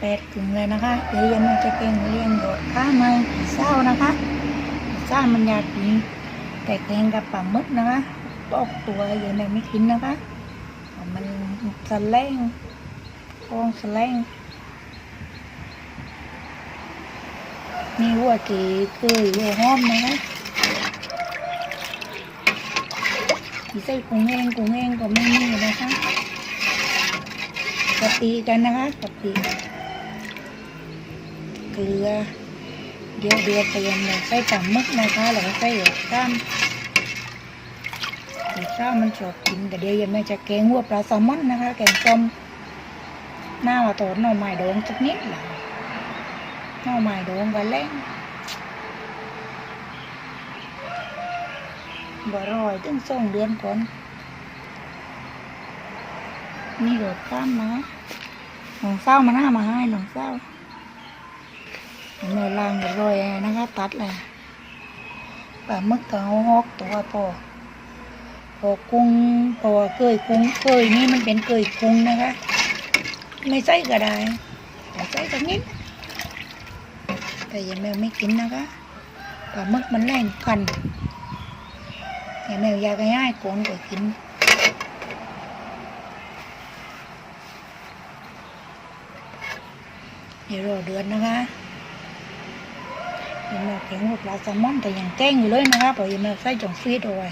แปดถึงเลยนะคะเดี๋ยวยังไม่จะเก่งเลี้ยงโดดข้ามาเศร้านะคะเศร้ามันอยากกินแต่แกงกับปลาหมึกนะคะตอกตัวยังไม่ไม่กินนะคะ มันสแลงฟองสแลงนี่หัวเก๋เกยหัวหอมนะคะที่ใส่กุ้งแห้งกุ้งแห้งก็ไม่มีนะคะกะปิกันนะคะกะปิเก ลือ เดี๋ยวเดือดเตรียมเลยใส่ปลาหมึกนะคะแล้วก็ใส่หัวข้ามหัวข้ามมันชอบกินแต่เดี๋ยวยังไม่จะแกงหัวปลาแซลมอนนะคะ แกงส้มหน้าว่าตอนหน่อไม้ดองสักนิดหละหน่อไม้ดองกันแล้งบ่รอยตั้งสองเดือนก่อนนี่โดดข้ามมาหลงเศร้ามาหน้ามาให้หลงเศร้า เนื้อลางเรียบร้อยนะคะตัดเลยปลาหมึกกับเอาฮกตัวพอพอกุ้งพอเกยกุ้งเกยนี่มันเป็นเกยกุ้งนะคะ ไม่ใส่ก็ได้แต่ใส่สักนิดแต่ยังแมวไม่กินนะคะปลาหมึกมันแรงกันยังแมวอยากให้ให้โกนก็กินเดี๋ยวรอเดือนนะคะ ยังแมวแข็งหมดปลาแซลมอนแต่ยังแกล้งอยู่เลยนะคะเพรายังแมวใส่จงฟีดเอาไว้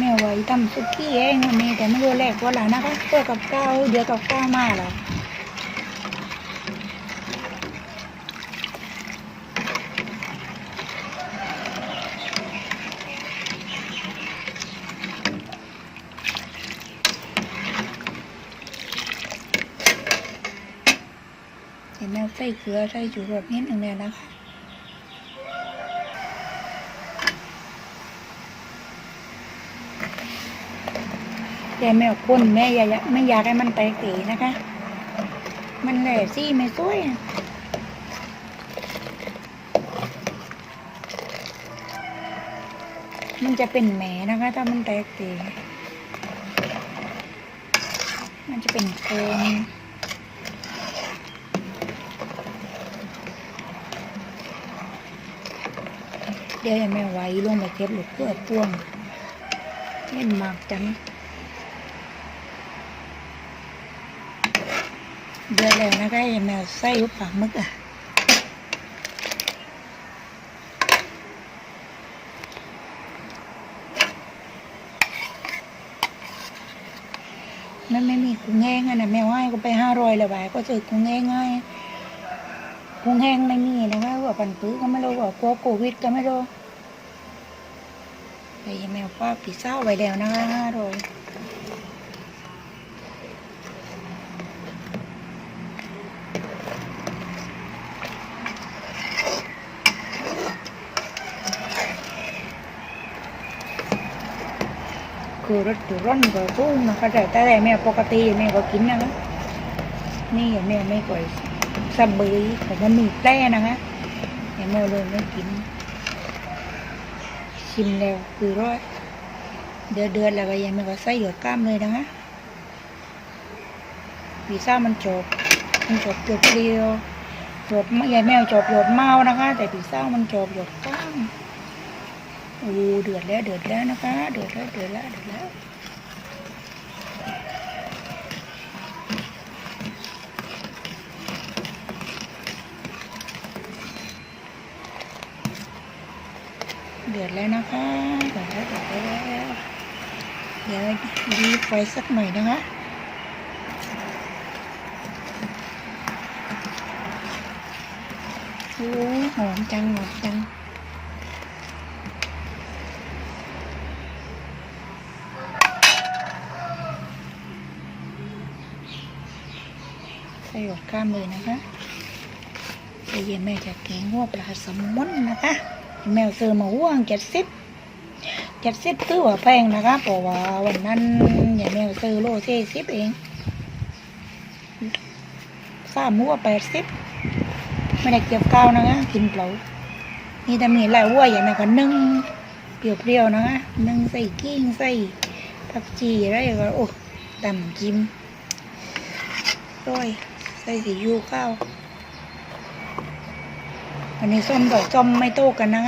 แมวไว้ทำซุกี้เองวันนี้แต่ไม่รู้แรกว่าหละนะคะตัวกับข้าวเดี๋ยวกับข้าวมาแล้ว ใส่เกลือใส่จุรสนิดหนึ่งเลยนะคะแต่แมวคนแม่อย่าไม่อยากให้มันแตกตีนะคะ มันแหล่ซี่ไม่สวยมันจะเป็นแหมนะคะ ถ้ามันแตกตีมันจะเป็นโคน ดี๋ยวอย่าแม่ไหวลงไปเก็บลูกเกลือพ่วงเล่นมากจังเดือดแล้วนะคะอย่าแมวไส้อุปปากมึกอะนั่นไม่มีกุ้งแห้งอะนะแมวให้ก็ไปห้าร้อยล้วบ่ายก็ซื้อกุ้งแห้ง หุงแห้งไม่มีนะคะว่าปันปื้อก็ไม่รู้ว่ากลัวโควิดก็ไม่รู้แต่อย่าแมวป้าปีเศร้าไว้แล้วนะคะห้าร้อยคือรสจุร่อนก็ทุ่งนะคะแต่แต่แม่ปกติแม่ก็กินนะคะนี่แม่ไม่ก่อย สะเบยแต่มันมีแปร่นะคะแม่แม่เลยไม่กิน ชิมแล้วคือร้อยเดือดเดือดแล้วก็ยังไม่ก็ใส่หยดกล้ามเลยนะคะวีซ่ามันจบมันจบเกลียวๆจบยายแมวจบหยดเมานะคะ แต่ปีซ่ามันจบหยดกล้ามโอ้เดือดแล้วเดือดแล้วนะคะ เดือดแล้วเดือดแล้วเดือดแล้ว แล้วนะคะเดือดแล้วเดือดแล้วเดี๋ยวดีไฟสักหน่อยนะคะโอ้หอมจังหอมจังใส่หยดกล้ามเลยนะคะไอ้เย็นแม่จะแกงหัวปลาแซลมอนนะคะ แมวซื้อมาว่างเจ็ดสิบเจ็ดสิบคือว่าแพงนะคะเพราะว่าวันนั้นอย่าแมวซื้อโลเจ็ดสิบเองสามหัวแปดสิบไม่ได้เกี่ยวก้าวนะคะกินเปล่านี่ถ้ามีหลายหัวอย่ายแม่ก็นึ่งเปรี้ยวๆนะคะนึ่งใส่กิ้งใส่ผักจีอะไรก็โอ้ดำจิ้มร้อยใส่สียูข้าว อันนี้ส้มดอกส้มไม่โต้กันนะ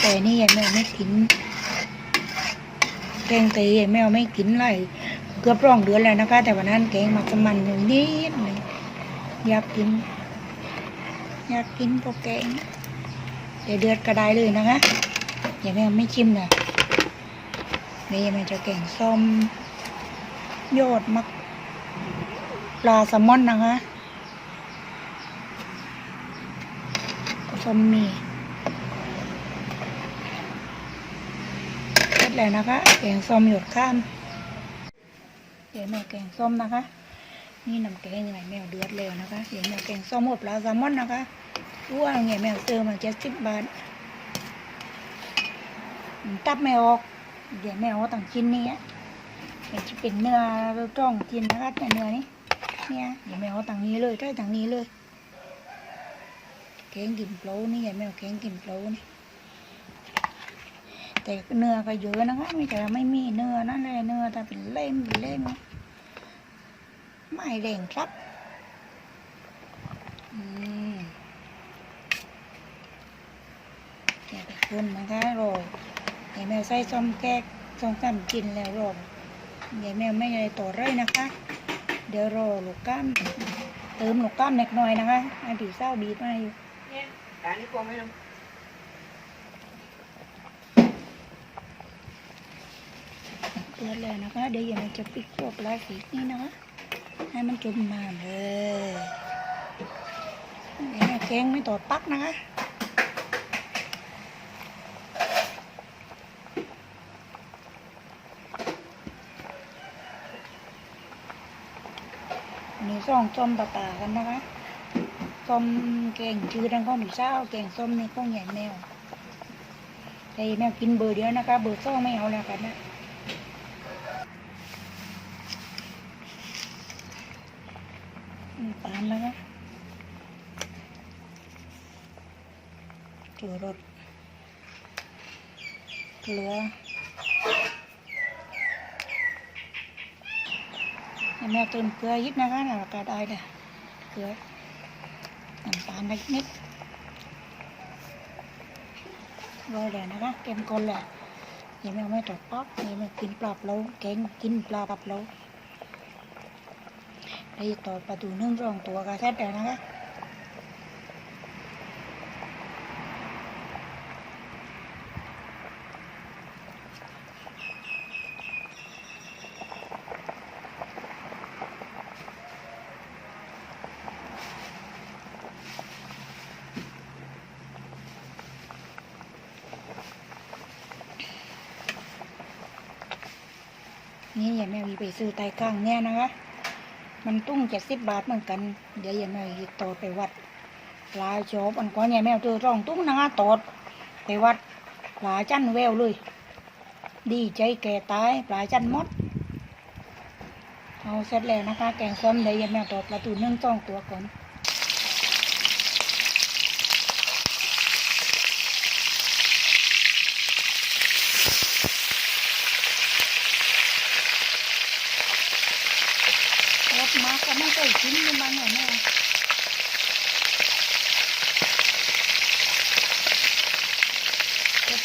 แต่นี่ยายแมวไม่กินแกงตียายแมวไม่กินเลยเกือบร่องเดือนแล้วนะคะ แต่วันนั้นแกงมัสมันอยู่นิดหนึ่งอยากกิน อยากกินพวกแกงเดี๋ยวเดือดกระไดเลยนะคะอย่าแม่ไม่ชิมนะนี่มันจะแกงส้มยอดมักปลาแซลมอนนะคะ ส้มมีเสร็จแล้วนะคะ แกงส้มหยดข้ามเดี๋ยวแม่แกงส้มนะคะ นี่น้ำแกงยังไงแมวเดือดแล้วนะคะเดี๋ยวแมวแกงส้มหมดปลาแซลมอนนะคะว่าไงแมวซื้อมาเจ็ดสิบบาทตับไม่ออกเดี๋ยวแมวเอาต่างชิ้นนี้มันจะเป็นเนื้อเราต้องกินนะคะแต่เนื้อนี้เนี่ยเดี๋ยวแมวเอาต่างนี้เลยได้ต่างนี้เลย แกงกินเปล่านี่ย่าแมวแกงกินเปล่านี่แต่เนื้อก็เยอะนะคะไม่ใช่ไม่มีเนื้อนั่นเลยเนื้อแต่เป็นเล่มเป็นเล่มไม่แรงครับอืมแกะไปคนนะคะรอยายแมวใส่ส้มแก๊กส้มตำกินแล้วรอยายแมวไม่ได้ต่อไรนะคะ เดี๋ยวรอลูกก้ามเติมลูกก้ามเล็กน้อยนะคะให้ผีเศร้าบีบมาอยู่ เนี่ยการนี้กลัวไหมลุงเปิดเลยนะคะ เดี๋ยวยายแมวจะปิดพวกปลาสีนี่นะคะให้มันจมน้ำเลยยายแมวแกงไม่ต่อปักนะคะอันนี้ซ่องส้มปลาตากันนะคะ ส้มแกงชื่อดังข้องหมีเศร้าแกงส้มในข้องใหญ่แมวแต่แมวกินเบอร์เดียวนะคะ เบอร์ซ่อไม่เอาแล้วกันนะน้ำตาลนะคะจูรสเกลือแม่เติมเกลือยิดนะคะแล้วก็ได้เลยเกลือ น้ำตาลไปนิดโรยเลยนะคะเก็มก้นแหละยังไม่เอาไม่ตกป๊อกยังไม่กินปลาเปล่าแกงกินปลาปลาเปล่าได้ต่อประตูนึ่งรองตัวกระแทกเดี๋ยวนะคะ นี่อย่าแม่วีไปซื้อไตกลางเนี่ยนะคะ มันตุ้งเจ็ดสิบบาทเหมือนกัน เดี๋ยวอย่าแม่วีต่อไปวัดปลาชอบอันก่อนอย่าแม่เจอร่องตุ้งนะคะตอดไปวัดปลาจันแววเลย ดีใจแก่ตายปลาจันมด เอาเสร็จแล้วนะคะ แกงส้มเดี๋ยวย่าแม่ตอดปลาตูนึ่งจ้องตัวก่อน รถมาก็ไม่เคยกินมันมาเนี่ยแม่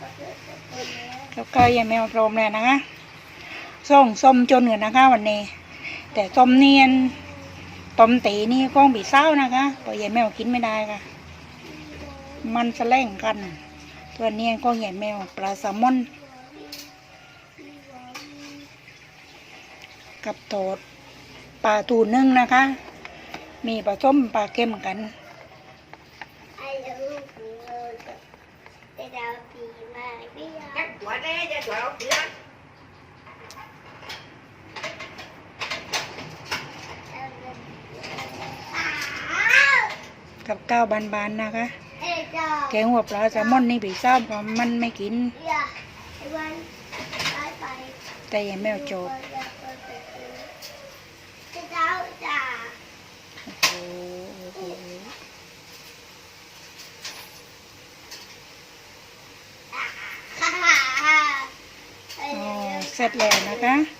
มอนกับต้มตีก้ามปั่นนะต้มตียังต้องดีเก้าแกงส้มต้องใหญ่แม่กับปากเย็นแล้วพรมเลยนะคะส้มส้มจนเหนือนะคะวันนี้ แต่ส้มเนียนต้มตีนี่ก้องบีเศร้านะคะเพราะยายแมวกินไม่ได้ค่ะ มันแสลงกัน ตัวเนียนก้องใหญ่แมวปลาแซลมอนกับโตดปลาตูนึ่งนะคะ มีปลาส้มปลาเค็มกัน จะดาวปีมากพี่ยอม Cắt quả đe เอาเงินกับก้าวบานๆนะคะแกงหัวปลาแซลมอนนี่ผีเศร้าเพราะมันไม่กินแต่ยังไม่เอาจบ เสร็จแล้วนะคะ